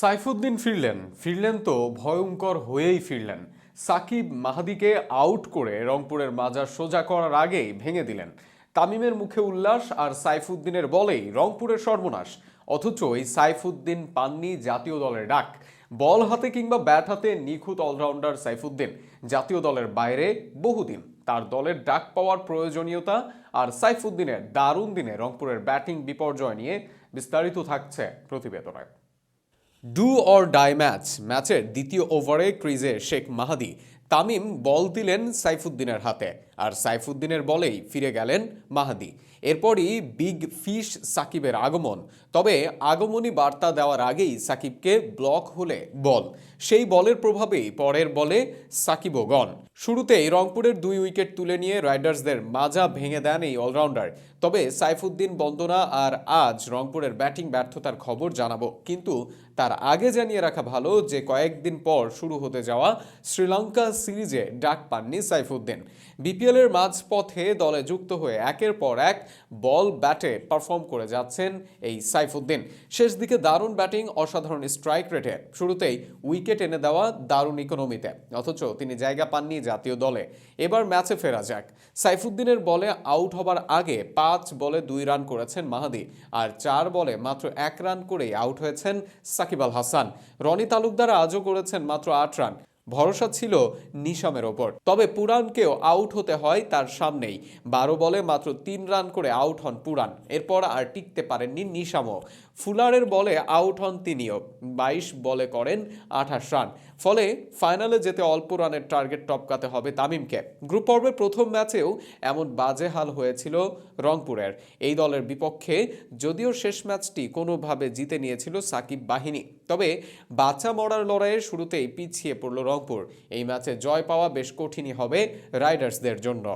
সাইফুদ্দিন ফিরলেন। ফিরলেন তো ভয়ঙ্কর হয়েই ফিরলেন। সাকিব মাহাদিকে আউট করে রংপুরের মাজার সোজা করার আগেই ভেঙে দিলেন। তামিমের মুখে উল্লাস আর সাইফুদ্দিনের বলেই রংপুরের সর্বনাশ। অথচ এই সাইফুদ্দিন পাননি জাতীয় দলের ডাক। বল হাতে কিংবা ব্যাট হাতে নিখুঁত অলরাউন্ডার সাইফুদ্দিন। জাতীয় দলের বাইরে বহুদিন তার দলের ডাক পাওয়ার প্রয়োজনীয়তা আর সাইফুদ্দিনের দারুণ দিনে রংপুরের ব্যাটিং বিপর্যয় নিয়ে বিস্তারিত থাকছে প্রতিবেদনায়। ডু অর ডাই ম্যাচ ম্যাচের দ্বিতীয় ওভারে ক্রিজে শেখ মাহাদি তামিম বল দিলেন সাইফুদ্দিনের হাতে আর সাইফুদ্দিনের বলেই ফিরে গেলেন মাহাদি। এরপরই বিগ ফিশ সাকিবের আগমন। তবে আগমনী বার্তা দেওয়ার আগেই সাকিবকে ব্লক হলে বল। সেই বলের প্রভাবেই পরের বলে সাকিবও গন শুরুতেই রংপুরের দুই উইকেট তুলে নিয়ে রাইডার্সদের মাজা ভেঙে দেন এই অলরাউন্ডার। তবে সাইফুদ্দিন বন্দনা আর আজ রংপুরের ব্যাটিং ব্যর্থতার খবর জানাব। কিন্তু তার আগে জানিয়ে রাখা ভালো যে কয়েকদিন পর শুরু হতে যাওয়া শ্রীলঙ্কা সিরিজে ডাক পাননি সাইফুদ্দিন। বিপিএলের মাঝপথে দলে যুক্ত হয়ে একের পর এক বল ব্যাটে পারফর্ম করে যাচ্ছেন এই সাইফুদ্দিন। শেষ দিকে দারুণ ব্যাটিং, অসাধারণ স্ট্রাইক রেটে শুরুতেই উইকেট এনে দেওয়া দারুণ ইকোনমিতে, অথচ তিনি জায়গা পাননি জাতীয় দলে। এবার ম্যাচে ফেরা যাক। সাইফুদ্দিনের বলে আউট হবার আগে পাঁচ বলে দুই রান করেছেন মাহাদি, আর চার বলে মাত্র এক রান করেই আউট হয়েছেন সাকিব আল হাসান। রনি তালুকদার আজও করেছেন মাত্র আট রান। ভরসা ছিল নিশামের ওপর। তবে পুরাণকেও আউট হতে হয় তার সামনেই। বারো বলে মাত্র তিন রান করে আউট হন পুরাণ। এরপর আর টিকতে পারেননি নিশামও ফুলারের বলে আউট হন তিনিও। বাইশ বলে করেন আঠাশ রান। ফলে ফাইনালে যেতে অল্প রানের টার্গেট টপকাতে হবে তামিমকে। গ্রুপ পর্বের প্রথম ম্যাচেও এমন বাজে হাল হয়েছিল রংপুরের। এই দলের বিপক্ষে যদিও শেষ ম্যাচটি কোনোভাবে জিতে নিয়েছিল সাকিব বাহিনী, তবে বাচ্চা মরার লড়াইয়ে শুরুতেই পিছিয়ে পড়ল রংপুর। এই ম্যাচে জয় পাওয়া বেশ কঠিনই হবে রাইডার্সদের জন্য।